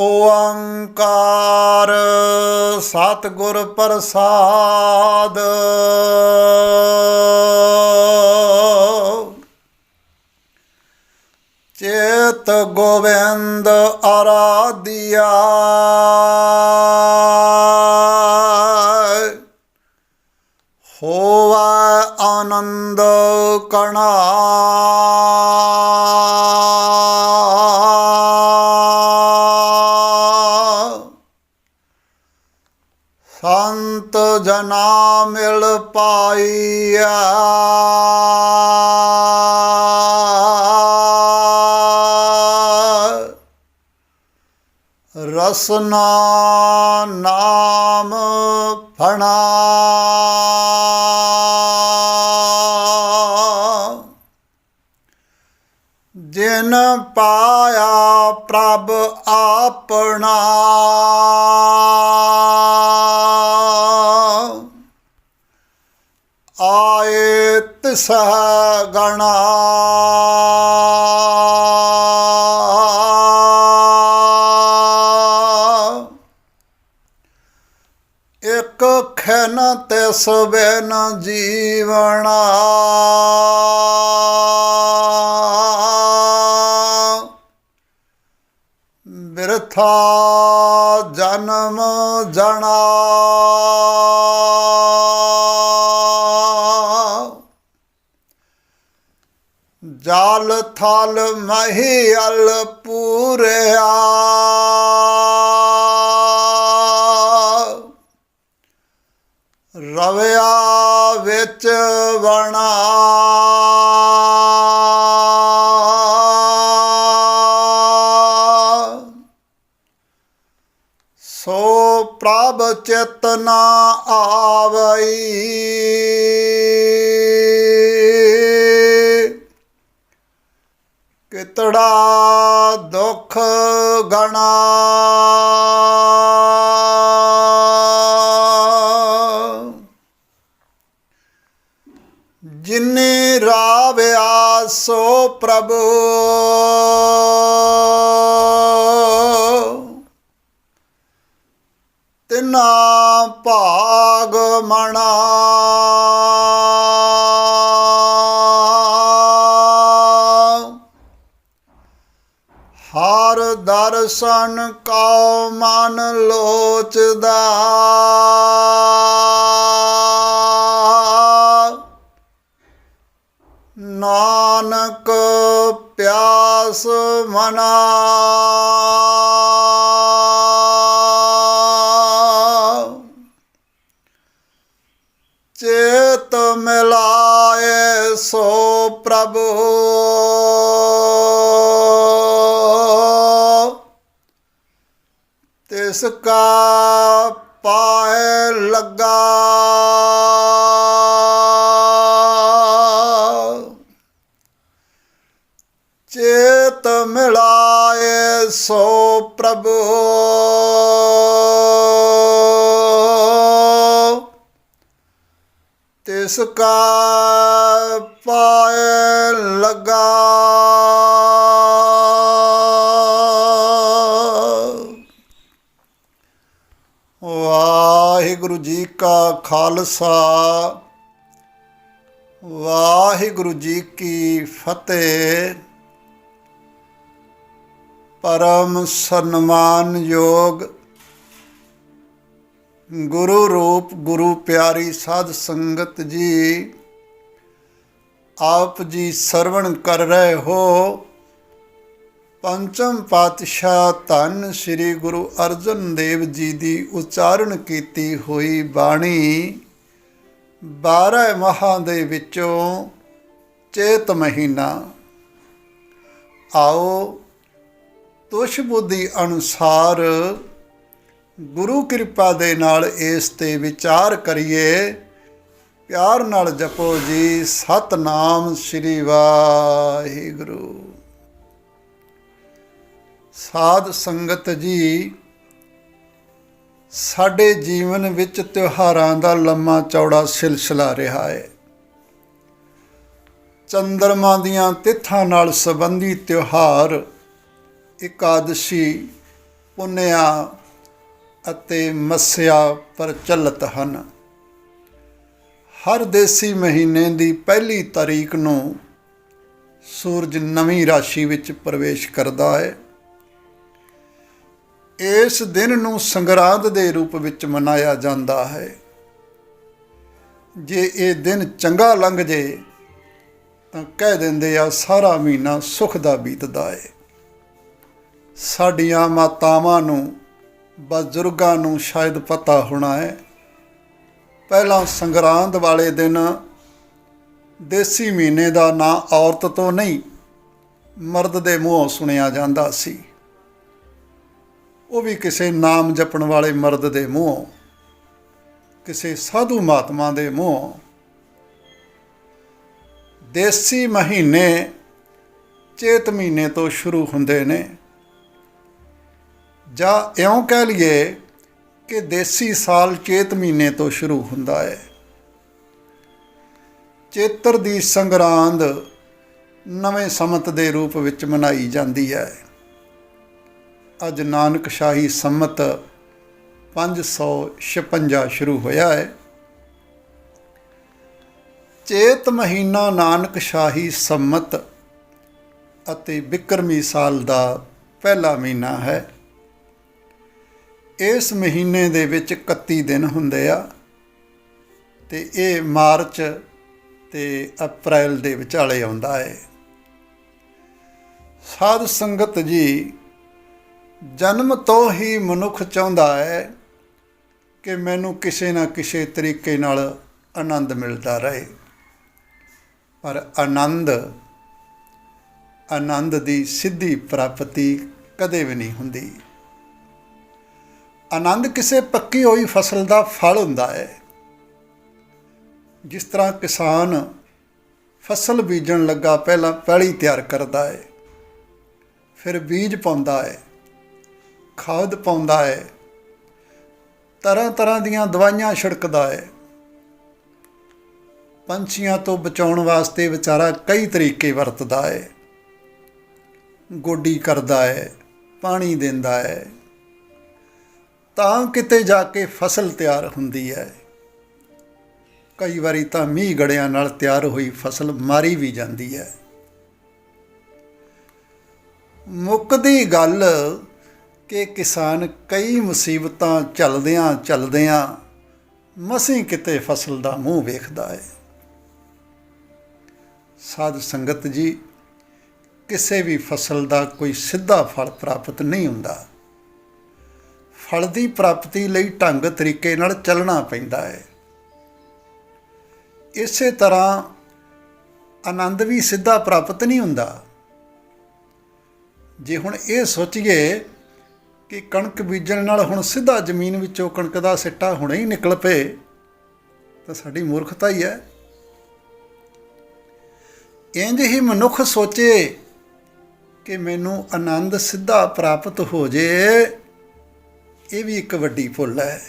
ਓੰਕਾਰ ਸਤਿਗੁਰ ਪ੍ਰਸਾਦ। ਚੇਤ ਗੋਵਿੰਦ ਆਰਾਧਿਆ। ਹੋਵਾ ਆਨੰਦ ਕਣਾ। ਪਾਈਆ ਰਸਨਾ ਨਾਮ ਫਣਾ। ਜਿਨ ਪਾਇਆ ਪ੍ਰਭ ਆਪਣਾ। ਆਏ ਤਿਸ ਗਣਾ ਇਕ ਖਨ ਤਿਸ ਬਿਨ ਜੀਵਣਾ। ਬਿਰਥਾ ਜਨਮ ਜਣਾ। ਥਲ ਮਹੀਲ ਪੂਰਿਆ। ਰਵਿਆ ਵਿੱਚ ਵਣਾ। ਸੋ ਪ੍ਰਭ ਚੇਤਨਾ ਕਿਤੜਾ ਦੁੱਖ ਗਣਾ। ਜਿਨੇ ਰਾਵਿਆ ਸੋ ਪ੍ਰਭੂ। ਤਿਨਾ ਭਾਗ ਮਣਾ। ਸਨ ਕਉ ਮਨ ਲੋਚਦਾ। ਨਾਨਕ ਪਿਆਸ ਮਨਾ। ਚੇਤ ਮਿਲਾਏ ਸੋ ਪ੍ਰਭੂ। ਤਿਸ ਕਾ ਪਾਏ ਲੱਗਾ ਚੇਤ ਮਿਲਾਏ ਸੋ ਪ੍ਰਭੂ ਤਿਸ ਕਾ ਕਾ ਖਾਲਸਾ। ਵਾਹਿਗੁਰੂ ਜੀ ਕੀ ਫਤਿਹ। ਪਰਮ ਸਨਮਾਨ ਯੋਗ ਗੁਰੂ ਰੂਪ ਗੁਰੂ ਪਿਆਰੀ ਸਾਧ ਸੰਗਤ ਜੀ, ਆਪ ਜੀ ਸਰਵਣ ਕਰ ਰਹੇ ਹੋ। ਪੰਚਮ ਪਾਤਸ਼ਾਹ ਧੰਨ ਸ੍ਰੀ ਗੁਰੂ ਅਰਜਨ ਦੇਵ ਜੀ ਦੀ ਉਚਾਰਨ ਕੀਤੀ ਹੋਈ ਬਾਣੀ 12 ਮਹਾਂ ਦੇ ਵਿੱਚੋਂ ਚੇਤ ਮਹੀਨਾ। ਆਓ ਤੁਸ਼ ਬੁੱਧੀ ਅਨੁਸਾਰ ਗੁਰੂ ਕਿਰਪਾ ਦੇ ਨਾਲ ਇਸ ਤੇ ਵਿਚਾਰ ਕਰੀਏ। ਪਿਆਰ ਨਾਲ ਜਪੋ ਜੀ। ਸਤਨਾਮ ਸ੍ਰੀ ਵਾਹਿਗੁਰੂ। ਸਾਧ ਸੰਗਤ ਜੀ, ਸਾਡੇ ਜੀਵਨ ਵਿੱਚ ਤਿਉਹਾਰਾਂ ਦਾ ਲੰਮਾ ਚੌੜਾ ਸਿਲਸਿਲਾ ਰਿਹਾ ਹੈ। ਚੰਦਰਮਾ ਦੀਆਂ ਤਿੱਥਾਂ ਨਾਲ ਸੰਬੰਧੀ ਤਿਉਹਾਰ, ਇਕਾਦਸ਼ੀ, ਪੁੰਨਿਆ ਅਤੇ ਮੱਸਿਆ ਪ੍ਰਚਲਿਤ ਹਨ। ਹਰ ਦੇਸੀ ਮਹੀਨੇ ਦੀ ਪਹਿਲੀ ਤਾਰੀਖ ਨੂੰ ਸੂਰਜ ਨਵੀਂ ਰਾਸ਼ੀ ਵਿੱਚ ਪ੍ਰਵੇਸ਼ ਕਰਦਾ ਹੈ। ਇਸ ਦਿਨ ਨੂੰ ਸੰਗਰਾਂਦ ਦੇ ਰੂਪ ਵਿੱਚ ਮਨਾਇਆ ਜਾਂਦਾ ਹੈ। ਜੇ ਇਹ ਦਿਨ ਚੰਗਾ ਲੰਘ ਜੇ ਤਾਂ ਕਹਿ ਦਿੰਦੇ ਆ ਸਾਰਾ ਮਹੀਨਾ ਸੁਖ ਦਾ ਬੀਤਦਾ ਹੈ ਸਾਡੀਆਂ ਮਾਤਾਵਾਂ ਨੂੰ, ਬਜ਼ੁਰਗਾਂ ਨੂੰ ਸ਼ਾਇਦ ਪਤਾ ਹੋਣਾ ਹੈ ਪਹਿਲਾਂ ਸੰਗਰਾਂਦ ਵਾਲੇ ਦਿਨ ਦੇਸੀ ਮਹੀਨੇ ਦਾ ਨਾਂ ਔਰਤ ਤੋਂ ਨਹੀਂ, ਮਰਦ ਦੇ ਮੂੰਹੋਂ ਸੁਣਿਆ ਜਾਂਦਾ ਸੀ। ਉਹ ਵੀ ਕਿਸੇ ਨਾਮ ਜਪਣ ਵਾਲੇ ਮਰਦ ਦੇ ਮੂੰਹੋਂ, ਕਿਸੇ ਸਾਧੂ ਮਹਾਤਮਾ ਦੇ ਮੂੰਹੋਂ, ਦੇਸੀ ਮਹੀਨੇ, ਚੇਤ ਮਹੀਨੇ ਤੋਂ ਸ਼ੁਰੂ ਹੁੰਦੇ ਨੇ। ਜਾਂ ਇਉਂ ਕਹਿ ਲਈਏ ਕਿ ਦੇਸੀ ਸਾਲ ਚੇਤ ਮਹੀਨੇ ਤੋਂ ਸ਼ੁਰੂ ਹੁੰਦਾ ਹੈ। ਚੇਤਰ ਦੀ ਸੰਗਰਾਂਦ ਨਵੇਂ ਸਮਤ ਦੇ ਰੂਪ ਵਿੱਚ ਮਨਾਈ ਜਾਂਦੀ ਹੈ। ਅੱਜ ਨਾਨਕ ਸ਼ਾਹੀ ਸੰਮਤ 556 ਸ਼ੁਰੂ ਹੋਇਆ ਹੈ। ਚੇਤ ਮਹੀਨਾ ਨਾਨਕ ਸ਼ਾਹੀ ਸੰਮਤ ਅਤੇ ਬਿਕਰਮੀ ਸਾਲ ਦਾ ਪਹਿਲਾ ਮਹੀਨਾ ਹੈ। ਇਸ ਮਹੀਨੇ ਦੇ ਵਿੱਚ 31 ਦਿਨ ਹੁੰਦੇ ਆ ਤੇ ਇਹ ਮਾਰਚ ਤੇ ਅਪ੍ਰੈਲ ਦੇ ਵਿਚਾਲੇ ਆਉਂਦਾ ਹੈ। ਸਾਧ ਸੰਗਤ ਜੀ ਜਨਮ ਤੋਂ ਹੀ ਮਨੁੱਖ ਚਾਹੁੰਦਾ ਹੈ ਕਿ ਮੈਨੂੰ ਕਿਸੇ ਨਾ ਕਿਸੇ ਤਰੀਕੇ ਨਾਲ ਆਨੰਦ ਮਿਲਦਾ ਰਹੇ। ਪਰ ਆਨੰਦ ਆਨੰਦ ਦੀ ਸਿੱਧੀ ਪ੍ਰਾਪਤੀ ਕਦੇ ਵੀ ਨਹੀਂ ਹੁੰਦੀ। ਆਨੰਦ ਕਿਸੇ ਪੱਕੀ ਹੋਈ ਫਸਲ ਦਾ ਫਲ ਹੁੰਦਾ ਹੈ। ਜਿਸ ਤਰ੍ਹਾਂ ਕਿਸਾਨ ਫਸਲ ਬੀਜਣ ਲੱਗਾ ਪਹਿਲਾਂ ਪੈਲੀ ਤਿਆਰ ਕਰਦਾ ਹੈ, ਫਿਰ ਬੀਜ ਪਾਉਂਦਾ ਹੈ। ਖਾਦ ਪਾਉਂਦਾ ਹੈ ਤਰ੍ਹਾਂ ਤਰ੍ਹਾਂ ਦੀਆਂ ਦਵਾਈਆਂ ਛਿੜਕਦਾ ਹੈ ਪੰਛੀਆਂ ਤੋਂ ਬਚਾਉਣ ਵਾਸਤੇ ਵਿਚਾਰਾ ਕਈ ਤਰੀਕੇ ਵਰਤਦਾ ਹੈ ਗੋਡੀ ਕਰਦਾ ਹੈ ਪਾਣੀ ਦਿੰਦਾ ਹੈ ਤਾਂ ਕਿਤੇ ਜਾ ਕੇ ਫਸਲ ਤਿਆਰ ਹੁੰਦੀ ਹੈ ਕਈ ਵਾਰੀ ਤਾਂ ਮੀਂਹ ਗੜਿਆਂ ਨਾਲ ਤਿਆਰ ਹੋਈ ਫਸਲ ਮਾਰੀ ਵੀ ਜਾਂਦੀ ਹੈ ਮੁੱਕਦੀ ਗੱਲ ਕਿ ਕਿਸਾਨ ਕਈ ਮੁਸੀਬਤਾਂ ਚੱਲਦਿਆਂ ਚੱਲਦਿਆਂ ਮਸੀਂ ਕਿਤੇ ਫਸਲ ਦਾ ਮੂੰਹ ਵੇਖਦਾ ਹੈ ਸਾਧ ਸੰਗਤ ਜੀ, ਕਿਸੇ ਵੀ ਫਸਲ ਦਾ ਕੋਈ ਸਿੱਧਾ ਫਲ ਪ੍ਰਾਪਤ ਨਹੀਂ ਹੁੰਦਾ। ਫਲ ਦੀ ਪ੍ਰਾਪਤੀ ਲਈ ਢੰਗ ਤਰੀਕੇ ਨਾਲ ਚੱਲਣਾ ਪੈਂਦਾ ਹੈ ਇਸੇ ਤਰ੍ਹਾਂ ਆਨੰਦ ਵੀ ਸਿੱਧਾ ਪ੍ਰਾਪਤ ਨਹੀਂ ਹੁੰਦਾ। ਜੇ ਹੁਣ ਇਹ ਸੋਚੀਏ ਕਿ ਕਣਕ ਬੀਜਣ ਨਾਲ ਹੁਣ ਸਿੱਧਾ ਜ਼ਮੀਨ ਵਿੱਚੋਂ ਕਣਕ ਦਾ ਸਿੱਟਾ ਹੁਣੇ ਹੀ ਨਿਕਲ ਪਏ। ਤਾਂ ਸਾਡੀ ਮੂਰਖਤਾ ਹੀ ਹੈ। ਇੰਜ ਹੀ ਮਨੁੱਖ ਸੋਚੇ ਕਿ ਮੈਨੂੰ ਆਨੰਦ ਸਿੱਧਾ ਪ੍ਰਾਪਤ ਹੋ ਜੇ, ਇਹ ਵੀ ਇੱਕ ਵੱਡੀ ਭੁੱਲ ਹੈ।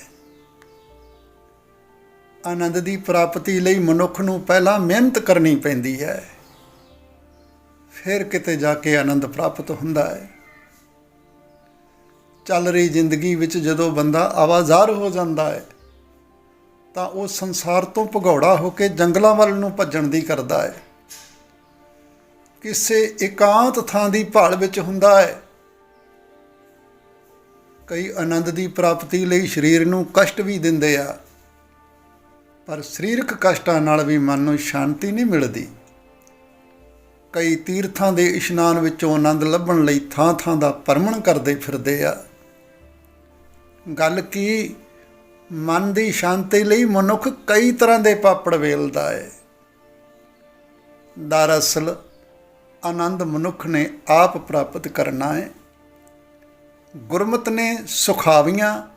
ਆਨੰਦ ਦੀ ਪ੍ਰਾਪਤੀ ਲਈ ਮਨੁੱਖ ਨੂੰ ਪਹਿਲਾਂ ਮਿਹਨਤ ਕਰਨੀ ਪੈਂਦੀ ਹੈ। ਫਿਰ ਕਿਤੇ ਜਾ ਕੇ ਆਨੰਦ ਪ੍ਰਾਪਤ ਹੁੰਦਾ ਹੈ। ਚੱਲ ਰਹੀ ਜ਼ਿੰਦਗੀ ਵਿੱਚ ਜਦੋਂ ਬੰਦਾ ਆਵਾਜ਼ਾਰ ਹੋ ਜਾਂਦਾ ਹੈ, ਤਾਂ ਉਹ ਸੰਸਾਰ ਤੋਂ ਭਗੌੜਾ ਹੋ ਕੇ ਜੰਗਲਾਂ ਵੱਲ ਨੂੰ ਭੱਜਣ ਦੀ ਕਰਦਾ ਹੈ। ਕਿਸੇ ਇਕਾਂਤ ਥਾਂ ਦੀ ਭਾਲ ਵਿੱਚ ਹੁੰਦਾ ਹੈ। ਕਈ ਆਨੰਦ ਦੀ ਪ੍ਰਾਪਤੀ ਲਈ ਸਰੀਰ ਨੂੰ ਕਸ਼ਟ ਵੀ ਦਿੰਦੇ ਆ, ਪਰ ਸਰੀਰਕ ਕਸ਼ਟਾਂ ਨਾਲ ਵੀ ਮਨ ਨੂੰ ਸ਼ਾਂਤੀ ਨਹੀਂ ਮਿਲਦੀ। ਕਈ ਤੀਰਥਾਂ ਦੇ ਇਸ਼ਨਾਨ ਵਿੱਚੋਂ ਆਨੰਦ ਲੱਭਣ ਲਈ ਥਾਂ-ਥਾਂ ਦਾ ਪਰਮਣ ਕਰਦੇ ਫਿਰਦੇ ਆ। ਗੱਲ ਕੀ? ਮਨ ਦੀ ਸ਼ਾਂਤੀ ਲਈ ਮਨੁੱਖ ਕਈ ਤਰ੍ਹਾਂ ਦੇ ਪਾਪੜ ਵੇਲਦਾ ਹੈ ਦਰਅਸਲ, ਆਨੰਦ ਮਨੁੱਖ ਨੇ ਆਪ ਪ੍ਰਾਪਤ ਕਰਨਾ ਹੈ ਗੁਰਮਤ ਨੇ ਸੁਖਾਵੀਆਂ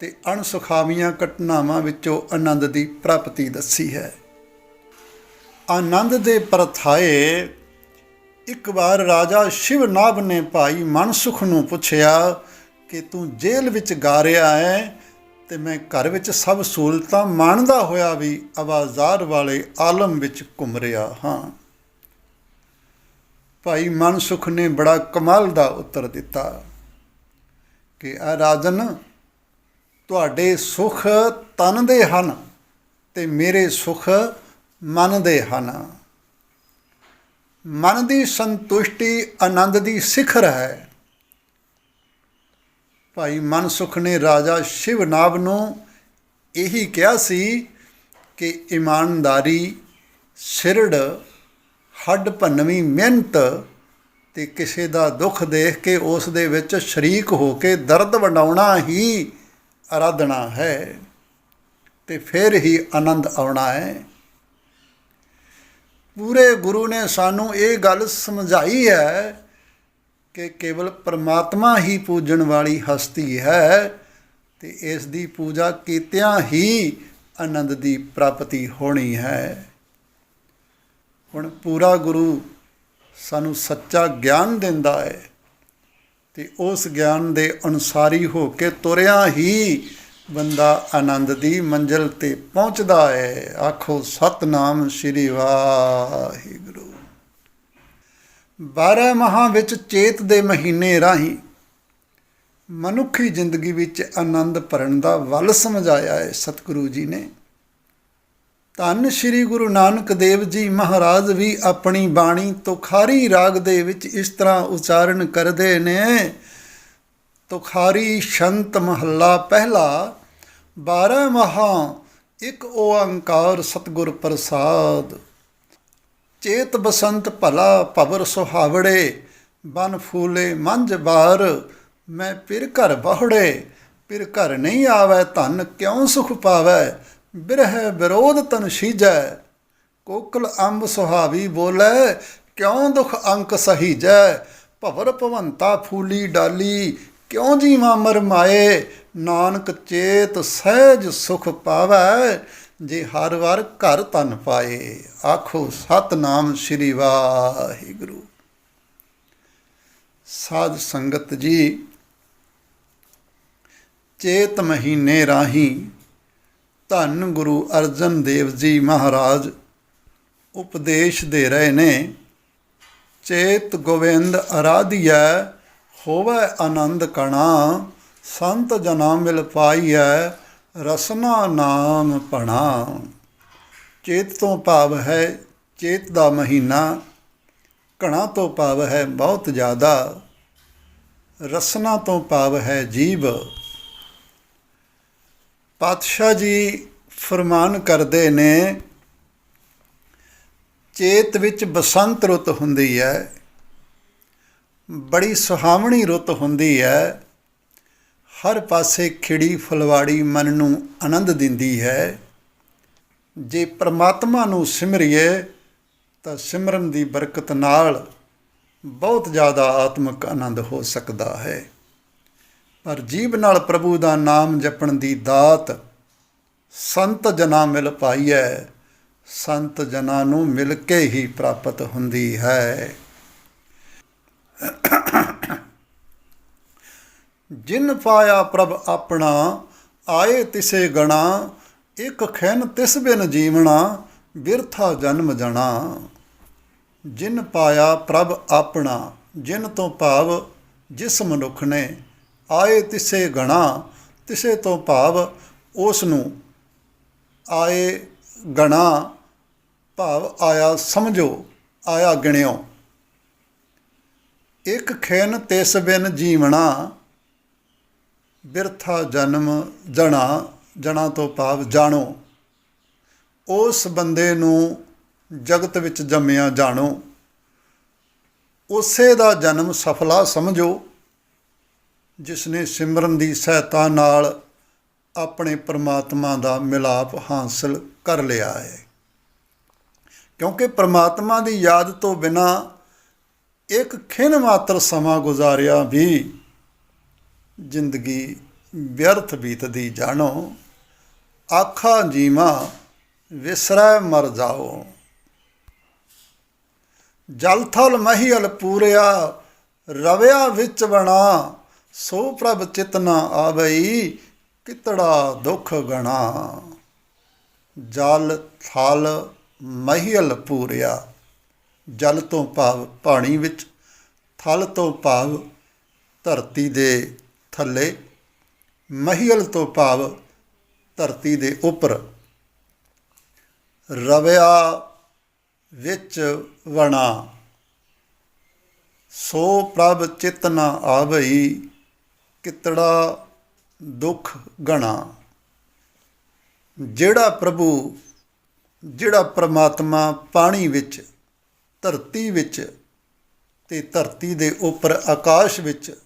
ਤੇ ਅਣਸੁਖਾਵੀਆਂ ਘਟਨਾਵਾਂ ਵਿੱਚੋਂ ਆਨੰਦ ਦੀ ਪ੍ਰਾਪਤੀ ਦੱਸੀ ਹੈ। ਆਨੰਦ ਦੇ ਪਰਥਾਏ ਇੱਕ ਵਾਰ ਰਾਜਾ ਸ਼ਿਵਨਾਭ ਨੇ ਭਾਈ ਮਨਸੁਖ ਨੂੰ ਪੁੱਛਿਆ ਕਿ ਤੂੰ ਜੇਲ੍ਹ ਵਿੱਚ ਗਾ ਰਿਹਾ ਹੈ ਤੇ ਮੈਂ ਘਰ ਵਿੱਚ ਸਭ ਸਹੂਲਤਾਂ ਮਾਣਦਾ ਹੋਇਆ ਵੀ ਆਵਾਜ਼ਾਰ ਵਾਲੇ ਆਲਮ ਵਿੱਚ ਘੁੰਮ ਰਿਹਾ ਹਾਂ। ਭਾਈ ਮਨਸੁਖ ਨੇ ਬੜਾ ਕਮਾਲ ਦਾ ਉੱਤਰ ਦਿੱਤਾ ਕਿ ਆ ਰਾਜਨ, ਤੁਹਾਡੇ ਸੁਖ ਤਨ ਦੇ ਹਨ ਤੇ ਮੇਰੇ ਸੁਖ ਮਨ ਦੇ ਹਨ। ਮਨ ਦੀ ਸੰਤੁਸ਼ਟੀ ਆਨੰਦ ਦੀ ਸਿਖਰ ਹੈ। ਭਾਈ ਮਨਸੁਖ ਨੇ ਰਾਜਾ ਸ਼ਿਵਨਾਭ ਨੂੰ ਇਹੀ ਕਿਹਾ ਸੀ ਕਿ ਇਮਾਨਦਾਰੀ, ਸਿਰੜ, ਹੱਡ ਭੰਨਵੀਂ ਮਿਹਨਤ ਤੇ ਕਿਸੇ ਦਾ ਦੁੱਖ ਦੇਖ ਕੇ ਉਸ ਦੇ ਵਿੱਚ ਸ਼ਰੀਕ ਹੋ ਕੇ ਦਰਦ ਵੰਡਾਉਣਾ ਹੀ ਆਰਾਧਨਾ ਹੈ ਤੇ ਫਿਰ ਹੀ ਆਨੰਦ ਆਉਣਾ ਹੈ। ਪੂਰੇ ਗੁਰੂ ਨੇ ਸਾਨੂੰ ਇਹ ਗੱਲ ਸਮਝਾਈ ਹੈ ਕਿ ਕੇਵਲ ਪਰਮਾਤਮਾ ਹੀ ਪੂਜਣ ਵਾਲੀ ਹਸਤੀ ਹੈ ਤੇ ਇਸ ਦੀ ਪੂਜਾ ਕੀਤਿਆਂ ਹੀ ਆਨੰਦ ਦੀ ਪ੍ਰਾਪਤੀ ਹੋਣੀ ਹੈ। ਹੁਣ ਪੂਰਾ ਗੁਰੂ ਸਾਨੂੰ ਸੱਚਾ ਗਿਆਨ ਦਿੰਦਾ ਹੈ ਤੇ ਉਸ ਗਿਆਨ ਦੇ ਅਨੁਸਾਰੀ ਹੋ ਕੇ ਤੁਰਿਆ ਹੀ ਬੰਦਾ ਆਨੰਦ ਦੀ ਮੰਜ਼ਿਲ ਤੇ ਪਹੁੰਚਦਾ ਹੈ। ਆਖੋ ਸਤਨਾਮ ਸ੍ਰੀ ਵਾਹਿਗੁਰੂ। 12 ਮਹਾਂ ਵਿੱਚ ਚੇਤ ਦੇ ਮਹੀਨੇ ਰਾਹੀਂ ਮਨੁੱਖੀ ਜ਼ਿੰਦਗੀ ਵਿੱਚ ਆਨੰਦ ਭਰਨ ਦਾ ਵੱਲ ਸਮਝਾਇਆ ਹੈ ਸਤਿਗੁਰੂ ਜੀ ਨੇ। ਧੰਨ ਸ੍ਰੀ ਗੁਰੂ ਨਾਨਕ ਦੇਵ ਜੀ ਮਹਾਰਾਜ ਵੀ ਆਪਣੀ ਬਾਣੀ ਤੁਖਾਰੀ ਰਾਗ ਦੇ ਵਿੱਚ ਇਸ ਤਰ੍ਹਾਂ ਉਚਾਰਨ ਕਰਦੇ ਨੇ ਤੁਖਾਰੀ ਸ਼ੰਤ ਮਹੱਲਾ ਪਹਿਲਾ 12 ਮਹਾ ਇੱਕ ਓੰਕਾਰ ਸਤਿਗੁਰ ਪ੍ਰਸਾਦ। ਚੇਤ ਬਸੰਤ ਭਲਾ ਭਵਰ ਸੁਹਾਵੜੇ, ਬਨ ਫੂਲੇ ਮੰਝ ਬਾਰ, ਮੈਂ ਪਿਰ ਘਰ ਬਹੁੜੇ ਪਿਰ ਘਰ ਨਹੀਂ ਆਵੈ ਧਨ ਕਿਉਂ ਸੁਖ ਪਾਵੈ, ਬਿਰਹਿ ਵਿਰੋਧ ਤਨ ਸੀਜੈ ਕੋਕਲ ਅੰਬ ਸੁਹਾਵੀ ਬੋਲੇ, ਕਿਉਂ ਦੁਖ ਅੰਕ ਸਹੀਜੈ, ਭਵਰ ਭਵੰਤਾ ਫੂਲੀ ਡਾਲੀ, ਕਿਉਂ ਜੀਵਾਂ ਮਰਮਾਏ, ਨਾਨਕ ਚੇਤ ਸਹਿਜ ਸੁਖ ਪਾਵੈ ਜੇ ਹਰ ਵਾਰ ਘਰ ਤਨ ਪਾਏ, ਆਖੋ ਸਤਨਾਮ ਸ੍ਰੀ ਵਾਹਿਗੁਰੂ। ਸਾਧ ਸੰਗਤ ਜੀ, ਚੇਤ ਮਹੀਨੇ ਰਾਹੀਂ ਧੰਨ ਗੁਰੂ ਅਰਜਨ ਦੇਵ ਜੀ ਮਹਾਰਾਜ ਉਪਦੇਸ਼ ਦੇ ਰਹੇ ਨੇ, ਚੇਤ ਗੋਵਿੰਦ ਅਰਾਧਿਐ, ਹੋਵੇ ਆਨੰਦ ਕਣਾ, ਸੰਤ ਜਨਾ ਮਿਲ ਪਾਈਐ ਰਸਨਾ ਨਾਮ ਭਣਾ। ਚੇਤ ਤੋਂ ਭਾਵ ਹੈ ਚੇਤ ਦਾ ਮਹੀਨਾ। ਘਣਾ ਤੋਂ ਭਾਵ ਹੈ ਬਹੁਤ ਜ਼ਿਆਦਾ। ਰਸਨਾ ਤੋਂ ਭਾਵ ਹੈ ਜੀਵ। ਪਾਤਸ਼ਾਹ ਜੀ ਫਰਮਾਨ ਕਰਦੇ ਨੇ, ਚੇਤ ਵਿੱਚ ਬਸੰਤ ਰੁੱਤ ਹੁੰਦੀ ਹੈ, ਬੜੀ ਸੁਹਾਵਣੀ ਰੁੱਤ ਹੁੰਦੀ ਹੈ। ਹਰ ਪਾਸੇ ਖਿੜੀ ਫੁਲਵਾੜੀ ਮਨ ਨੂੰ ਆਨੰਦ ਦਿੰਦੀ ਹੈ। ਜੇ ਪ੍ਰਮਾਤਮਾ ਨੂੰ ਸਿਮਰਿਏ, ਤਾਂ ਸਿਮਰਨ ਦੀ ਬਰਕਤ ਨਾਲ ਬਹੁਤ ਜ਼ਿਆਦਾ ਆਤਮਿਕ ਆਨੰਦ ਹੋ ਸਕਦਾ ਹੈ। ਪਰ ਜੀਬ ਨਾਲ ਪ੍ਰਭੂ ਦਾ ਨਾਮ ਜਪਣ ਦੀ ਦਾਤ ਸੰਤ ਜਨਾ ਮਿਲ ਪਾਈਐ, ਸੰਤ ਜਨਾਂ ਨੂੰ ਮਿਲ ਕੇ ਹੀ ਪ੍ਰਾਪਤ ਹੁੰਦੀ ਹੈ। ਜਿਨ ਪਾਇਆ ਪ੍ਰਭ ਆਪਣਾ, ਆਏ ਤਿਸੇ ਗਣਾ, ਇੱਕ ਖੈਨ ਤਿਸ ਬਿਨ ਜੀਵਣਾ, ਬਿਰਥਾ ਜਨਮ ਜਣਾ। ਜਿਨ ਪਾਇਆ ਪ੍ਰਭ ਆਪਣਾ, ਜਿਨ ਤੋਂ ਭਾਵ ਜਿਸ ਮਨੁੱਖ ਨੇ ਆਏ ਤਿਸੇ ਗਣਾ, ਤਿਸੇ ਤੋਂ ਭਾਵ ਉਸ ਨੂੰ ਆਏ ਗਣਾ ਭਾਵ ਆਇਆ ਸਮਝੋ, ਆਇਆ ਗਿਣਿਓ। ਇੱਕ ਖੇਨ ਤਿਸ ਬਿਨ ਜੀਵਣਾ ਬਿਰਥਾ ਜਨਮ ਜਣਾ ਜਣਾ ਤੋਂ ਭਾਵ ਜਾਣੋ। ਉਸ ਬੰਦੇ ਨੂੰ ਜਗਤ ਵਿੱਚ ਜੰਮਿਆ ਜਾਣੋ। ਉਸੇ ਦਾ ਜਨਮ ਸਫਲਾ ਸਮਝੋ ਜਿਸ ਨੇ ਸਿਮਰਨ ਦੀ ਸਹਾਇਤਾ ਨਾਲ ਆਪਣੇ ਪਰਮਾਤਮਾ ਦਾ ਮਿਲਾਪ ਹਾਸਲ ਕਰ ਲਿਆ ਹੈ। ਕਿਉਂਕਿ ਪਰਮਾਤਮਾ ਦੀ ਯਾਦ ਤੋਂ ਬਿਨਾ ਇੱਕ ਖਿਨ ਮਾਤਰ ਸਮਾਂ ਗੁਜ਼ਾਰਿਆ ਵੀ ਜ਼ਿੰਦਗੀ ਵਿਅਰਥ ਬੀਤਦੀ ਜਾਣੋ, ਆਖਾ ਜੀਵਾ ਵਿਸਰੈ ਮਰ ਜਾਓ। ਜਲ ਥਲ ਮਹੀਲ ਪੂਰਿਆ, ਰਵਿਆ ਵਿੱਚ ਬਣਾ ਸੋ ਪ੍ਰਭ ਚਿਤਨਾ ਆਵਈ, ਕਿਤੜਾ ਦੁਖ ਗਣਾ। ਜਲ ਥਲ ਮਹੀਲ ਪੂਰਿਆ, ਜਲ ਤੋਂ ਭਾਵ ਪਾਣੀ ਵਿੱਚ, ਥਲ ਤੋਂ ਭਾਵ ਧਰਤੀ ਦੇ ਥੱਲੇ ਮਹੀਲ ਤੋਂ ਭਾਵ ਧਰਤੀ ਦੇ ਉੱਪਰ। ਰਵਿਆ ਵਿੱਚ ਵਣਾ, ਸੋ ਪ੍ਰਭ ਚਿਤਨਾ ਆਵਈ, ਕਿਤੜਾ ਦੁਖ ਗਣਾ। ਜਿਹੜਾ ਪ੍ਰਭੂ, ਜਿਹੜਾ ਪ੍ਰਮਾਤਮਾ ਪਾਣੀ ਵਿੱਚ, ਧਰਤੀ ਵਿੱਚ ਤੇ ਧਰਤੀ ਦੇ ਉੱਪਰ ਆਕਾਸ਼ ਵਿੱਚ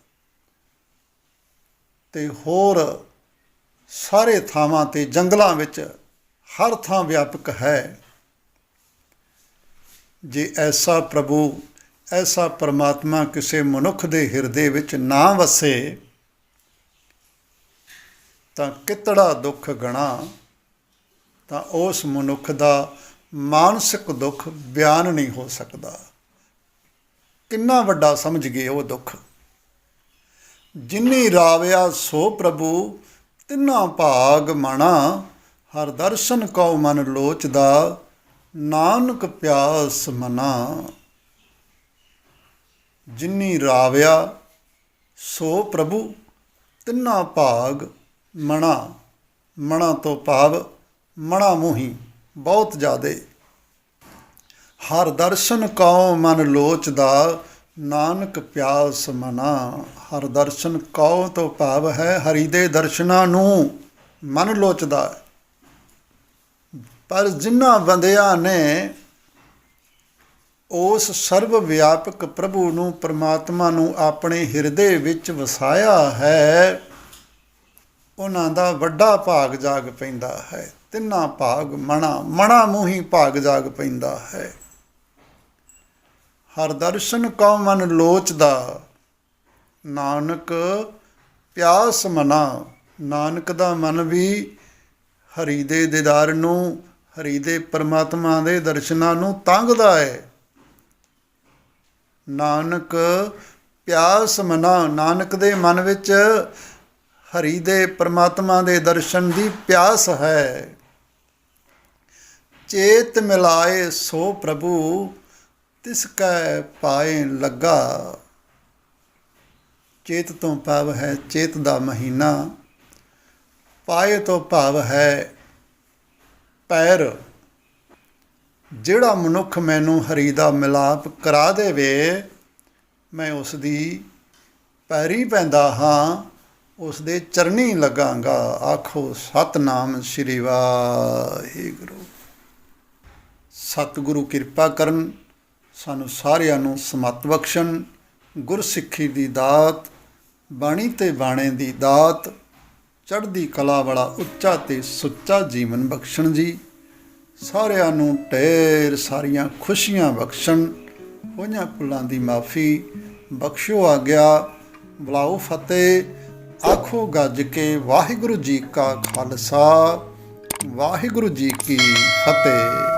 ਤੇ ਹੋਰ ਸਾਰੇ ਥਾਵਾਂ ਤੇ ਜੰਗਲਾਂ ਵਿੱਚ ਹਰ ਥਾਂ ਵਿਆਪਕ ਹੈ। ਜੇ ਐਸਾ ਪ੍ਰਭੂ, ਐਸਾ ਪਰਮਾਤਮਾ ਕਿਸੇ ਮਨੁੱਖ ਦੇ ਹਿਰਦੇ ਵਿੱਚ ਨਾ ਵਸੇ, ਤਾਂ ਕਿਤੜਾ ਦੁੱਖ ਗਣਾ, ਤਾਂ ਉਸ ਮਨੁੱਖ ਦਾ ਮਾਨਸਿਕ ਦੁੱਖ ਬਿਆਨ ਨਹੀਂ ਹੋ ਸਕਦਾ। ਕਿੰਨਾ ਵੱਡਾ ਸਮਝ ਗਏ ਉਹ ਦੁੱਖ। ਜਿਨੀ ਰਾਵਿਆ ਸੋ ਪ੍ਰਭੂ, ਤਿੰਨਾ ਭਾਗ ਮਣਾ। ਹਰ ਦਰਸ਼ਨ ਕਉ ਮਨ ਲੋਚਦਾ, ਨਾਨਕ ਪਿਆਸ ਮਨਾ। ਜਿਨੀ ਰਾਵਿਆ ਸੋ ਪ੍ਰਭੂ, ਤਿੰਨਾ ਭਾਗ ਮਣਾ। ਮਣਾ ਤੋਂ ਭਾਵ ਮਣਾ ਮੋਹੀ ਬਹੁਤ ਜ਼ਿਆਦੇ। ਹਰ ਦਰਸ਼ਨ ਕਉ ਮਨ ਲੋਚਦਾ ਨਾਨਕ ਪਿਆਸ ਮਨਾ ਹਰ ਦਰਸ਼ਨ ਕਉ ਤੋਂ ਭਾਵ ਹੈ, ਹਰੀ ਦੇ ਦਰਸ਼ਨਾਂ ਨੂੰ ਮਨ ਲੋਚਦਾ ਪਰ ਜਿਨ੍ਹਾਂ ਬੰਦਿਆਂ ਨੇ ਉਸ ਸਰਵ ਵਿਆਪਕ ਪ੍ਰਭੂ ਨੂੰ, ਪਰਮਾਤਮਾ ਨੂੰ ਆਪਣੇ ਹਿਰਦੇ ਵਿੱਚ ਵਸਾਇਆ ਹੈ, ਉਹਨਾਂ ਦਾ ਵੱਡਾ ਭਾਗ ਜਾਗ ਪੈਂਦਾ ਹੈ। ਤਿੰਨਾ ਭਾਗ ਮਣਾ ਮਣਾ ਮੂਹੀ ਭਾਗ ਜਾਗ ਪੈਂਦਾ ਹੈ। ਹਰ ਦਰਸ਼ਨ ਕਉ ਮਨ ਲੋਚਦਾ। ਨਾਨਕ ਪਿਆਸ ਮਨਾ। ਨਾਨਕ ਦਾ ਮਨ ਵੀ ਹਰੀ ਦੇ ਦੀਦਾਰ ਨੂੰ ਹਰੀ ਦੇ ਪਰਮਾਤਮਾ ਦੇ ਦਰਸ਼ਨਾਂ ਨੂੰ ਤੰਗਦਾ ਹੈ। ਨਾਨਕ ਪਿਆਸ ਮਨਾ। ਨਾਨਕ ਦੇ ਮਨ ਵਿੱਚ ਹਰੀ ਦੇ ਪਰਮਾਤਮਾ ਦੇ ਦਰਸ਼ਨ ਦੀ ਪਿਆਸ ਹੈ। ਚੇਤ ਮਿਲਾਏ ਸੋ ਪ੍ਰਭੂ। ਤਿਸ ਕੈ ਪਾਏ ਲੱਗਾ, ਚੇਤ ਤੋਂ ਭਾਵ ਹੈ ਚੇਤ ਦਾ ਮਹੀਨਾ, ਪਾਏ ਤੋਂ ਭਾਵ ਹੈ ਪੈਰ। ਜਿਹੜਾ ਮਨੁੱਖ ਮੈਨੂੰ ਹਰੀ ਦਾ ਮਿਲਾਪ ਕਰਾ ਦੇਵੇ, ਮੈਂ ਉਸ ਦੀ ਪੈਰੀ ਪੈਂਦਾ ਹਾਂ, ਉਸ ਦੇ ਚਰਨੀ ਲੱਗਾਂਗਾ। ਆਖੋ, ਸਤਨਾਮ ਸ੍ਰੀ ਵਾਹਿਗੁਰੂ। ਸਤਿਗੁਰੂ ਕਿਰਪਾ ਕਰਨ। ਸਾਨੂੰ ਸਾਰਿਆਂ ਨੂੰ ਸਮਤ ਬਖਸ਼ਣ, ਗੁਰਸਿੱਖੀ ਦੀ ਦਾਤ, ਬਾਣੀ ਤੇ ਬਾਣੇ ਦੀ ਦਾਤ, ਚੜ੍ਹਦੀ ਕਲਾ ਵਾਲਾ ਉੱਚਾ ਤੇ ਸੁੱਚਾ ਜੀਵਨ ਬਖਸ਼ਣ ਜੀ। ਸਾਰਿਆਂ ਨੂੰ ਢੇਰ ਸਾਰੀਆਂ ਖੁਸ਼ੀਆਂ ਬਖਸ਼ਣ, ਹੋਈਆਂ ਭੁੱਲਾਂ ਦੀ ਮਾਫੀ ਬਖਸ਼ੋ ਆ ਗਿਆ ਬੁਲਾਓ ਫਤਿਹ, ਆਖੋ ਗੱਜ ਕੇ ਵਾਹਿਗੁਰੂ ਜੀ ਕਾ ਖਾਲਸਾ, ਵਾਹਿਗੁਰੂ ਜੀ ਕੀ ਫਤਿਹ।